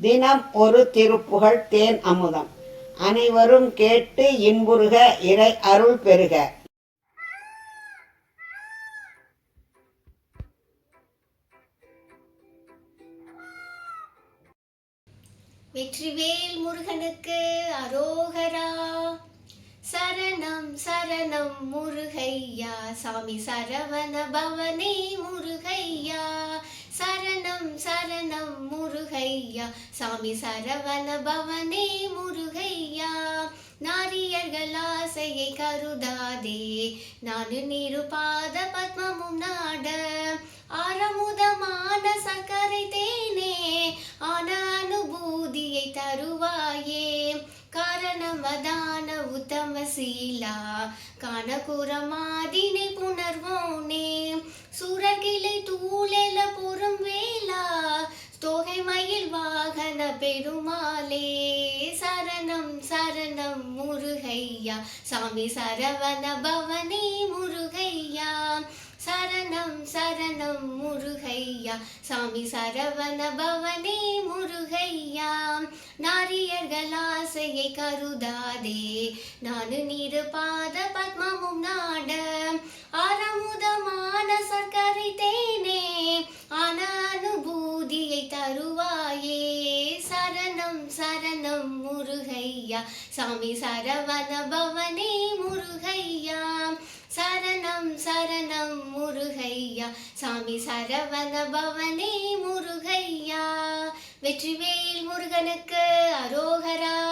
தினம் ஒரு திருப்புகழ் தேன் அமுதம். அனைவரும் கேட்டு இன்புறுக இறை அருள் பெறுக. வெற்றிவேல் முருகனுக்கு அரோகரா. சரணம் சரணம் முருகையா. சாமி சரவண பவனே முருகையா. சரண முருகையா சாமி சரவண பவனே முருகையா நாரியர்கள் ஆசையை கருதாதே. நானு நிருபாத பத்மமும் நாட ஆரமுதமான சர்க்கரை தேனே ஆன அனுபூதியை தருவாயே. காரணமதான உத்தமசீலா காணகுரமாதினை புணர்வோனே. பெருமாளே சரணம் சரணம் முருகையா. சாமி சரவண பவனே முருகையா. சரணம் சரணம் முருகையா. சாமி சரவண பவனே முருகையா. நாரியர்கள் ஆசையை கருதாதே. நானு நீர் பாத முருகையா சாமி சரவண பவனே முருகையா. சரணம் சரணம் முருகையா சாமி சரவண பவனே முருகையா. வெற்றிவேல் முருகனுக்கு அரோகரா